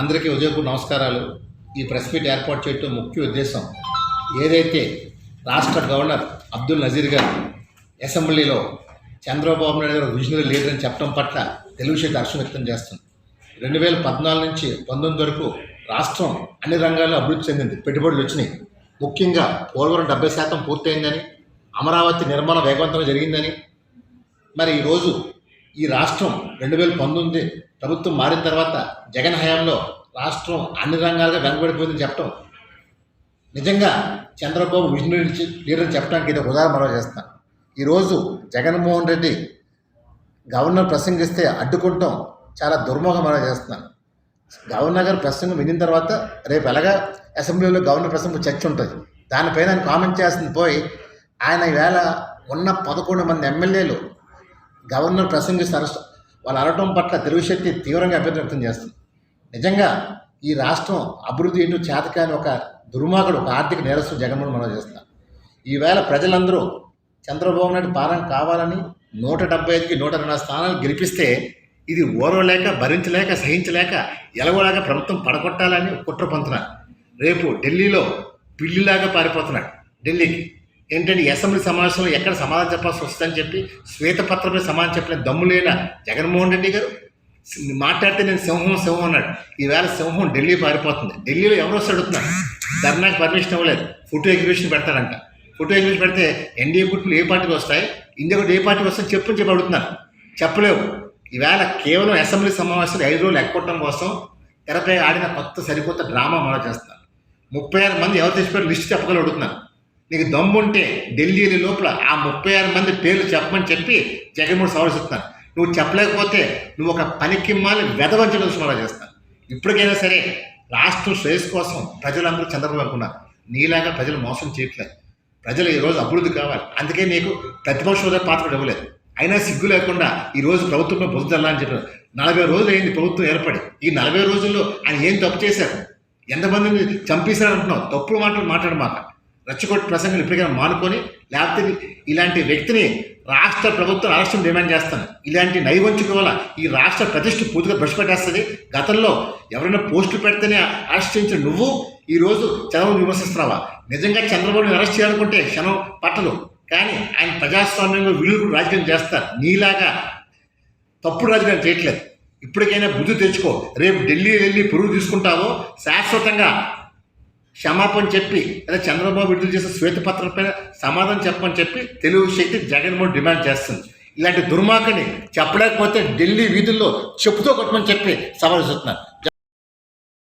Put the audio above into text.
అందరికీ ఉదయపూర్ నమస్కారాలు. ఈ ప్రెస్ మీట్ ఏర్పాటు చేయడం ముఖ్య ఉద్దేశం ఏదైతే రాష్ట్ర గవర్నర్ అబ్దుల్ నజీర్ గారు అసెంబ్లీలో చంద్రబాబు నాయుడు గారు విజనరీ లీడర్ అని చెప్పడం పట్ల తెలుగుశేతి హర్షం వ్యక్తం చేస్తుంది. రెండు వేల పద్నాలుగు నుంచి పంతొమ్మిది వరకు రాష్ట్రం అన్ని రంగాల్లో అభివృద్ధి చెందింది. పెట్టుబడులు వచ్చినాయి. ముఖ్యంగా పోలవరం డెబ్బై శాతం పూర్తయిందని అమరావతి నిర్మాణం వేగవంతంగా జరిగిందని మరి ఈరోజు ఈ రాష్ట్రం రెండు వేల పంతొమ్మిది ప్రభుత్వం మారిన తర్వాత జగన్ హయాంలో రాష్ట్రం అన్ని రంగాలుగా వెనకబడిపోయిందని చెప్పడం నిజంగా చంద్రబాబు విజనరీ లీడర్ చెప్పడానికి ఇది ఉదాహరణ మరో చేస్తాను ఈరోజు జగన్మోహన్ రెడ్డి గవర్నర్ ప్రసంగిస్తే అడ్డుకుంటాం చాలా దుర్మోహం మనం చేస్తున్నాను గవర్నర్ గారు ప్రసంగం వినిన తర్వాత రేపు ఎలాగా అసెంబ్లీలో గవర్నర్ ప్రసంగం చర్చ ఉంటుంది. దానిపైన ఆయన కామెంట్ చేస్తుంది పోయి ఆయన ఈవేళ ఉన్న పదకొండు మంది ఎమ్మెల్యేలు గవర్నర్ ప్రసంగిస్తే అరెస్ట్ వాళ్ళు అరవటం పట్ల తెలుగు శక్తి తీవ్రంగా అభ్యర్థి వ్యక్తం చేస్తుంది. నిజంగా ఈ రాష్ట్రం అభివృద్ధి ఏంటో చేతకాని ఒక దుర్మార్గుడు ఒక ఆర్థిక నేరస్తు జగన్మోహన్ మనం చేస్తున్నారు. ఈవేళ ప్రజలందరూ చంద్రబాబు నాయుడు పాలన కావాలని నూట డెబ్బై ఐదుకి నూట రెండు స్థానాలు గెలిపిస్తే ఇది ఓరవలేక భరించలేక సహించలేక ఎలగోలాగా ప్రభుత్వం పడగొట్టాలని కుట్ర పొందుతున్నారు రేపు ఢిల్లీలో పిల్లిలాగా పారిపోతున్నాడు ఢిల్లీకి ఏంటంటే అసెంబ్లీ సమావేశంలో ఎక్కడ సమాధానం చెప్పాల్సి వస్తుందని చెప్పి శ్వేతపత్రమే సమాధానం చెప్పిన దమ్ము లేన జగన్మోహన్ రెడ్డి గారు. మాట్లాడితే నేను సింహం సింహం అన్నాడు. ఈవేళ సింహం ఢిల్లీ పారిపోతుంది. ఢిల్లీలో ఎవరు వస్తే అడుగుతున్నారు ధర్నాకి పర్మిషన్ ఇవ్వలేదు. ఫోటో ఎగ్జిబిషన్ పెడతారంట ఫోటో ఎగ్జిబిషన్ పెడితే ఎన్డీఏ గుట్లు ఏ పార్టీకి వస్తాయి? ఇండియా గుట్లు ఏ పార్టీకి వస్తాయి చెప్పు చెప్పి అడుగుతున్నారు చెప్పలేవు. ఈవేళ కేవలం అసెంబ్లీ సమావేశాలు ఐదు రోజులు ఎక్కొట్టడం కోసం తెరపై ఆడిన కొత్త సరికొత్త డ్రామా మనం చేస్తున్నారు. ముప్పై ఆరు మంది ఎవరు తెచ్చిపోయారు లిస్ట్ చెప్పగల అడుగుతున్నారు నీకు దమ్ముంటే ఢిల్లీ లోపల ఆ ముప్పై ఆరు మంది పేర్లు చెప్పమని చెప్పి జగన్మోహన్ సవరిస్తున్నాను నువ్వు చెప్పలేకపోతే నువ్వు ఒక పనికి వెదవంచడం మనం చేస్తాను ఇప్పటికైనా సరే రాష్ట్రం శ్రేయస్ కోసం ప్రజలందరూ చంద్రబాబు అనుకున్నారు. నీలాగా ప్రజలు మోసం చేయట్లేదు. ప్రజలు ఈరోజు అభివృద్ధి కావాలి. అందుకే నీకు ప్రతిపక్ష హోదా పాత్ర ఇవ్వలేదు. అయినా సిగ్గు లేకుండా ఈరోజు ప్రభుత్వంలో బుద్ధి అని చెప్పారు. నలభై రోజులు అయింది ప్రభుత్వం ఏర్పడి. ఈ నలభై రోజుల్లో ఆయన ఏం తప్పు చేశారు? ఎంతమందిని చంపేశారు అంటున్నావు తప్పుడు మాటలు మాట్లాడు రెచ్చగొట్టి ప్రసంగం ఇప్పటికైనా మానుకొని లేకపోతే ఇలాంటి వ్యక్తిని రాష్ట్ర ప్రభుత్వం అరెస్టును డిమాండ్ చేస్తాను ఇలాంటి నైవంచుక వల్ల ఈ రాష్ట్ర ప్రతిష్ట పూర్తిగా బ్రష్ పెట్టేస్తుంది గతంలో ఎవరైనా పోస్టులు పెడితేనే అరెస్ట్ చేయించిన నువ్వు ఈరోజు చంద్రబాబు విమర్శిస్తున్నావా? నిజంగా చంద్రబాబుని అరెస్ట్ చేయాలనుకుంటే క్షణం పట్టదు. కానీ ఆయన ప్రజాస్వామ్యంలో వీళ్ళు రాజకీయం చేస్తారు. నీలాగా తప్పుడు రాజకీయం చేయట్లేదు. ఇప్పటికైనా బుద్ధి తెచ్చుకో. రేపు ఢిల్లీ వెళ్ళి పురుగు తీసుకుంటావో శాశ్వతంగా క్షమాపణ చెప్పి అదే చంద్రబాబు విడుదల చేసిన శ్వేతపత్రం పైన సమాధానం చెప్పమని చెప్పి తెలుగు శక్తి జగన్మోహన్ డిమాండ్ చేస్తుంది. ఇలాంటి దుర్మార్గని చెప్పలేకపోతే ఢిల్లీ వీధుల్లో చెప్పుతో కొట్టమని చెప్పి సవాల్ చేస్తున్నారు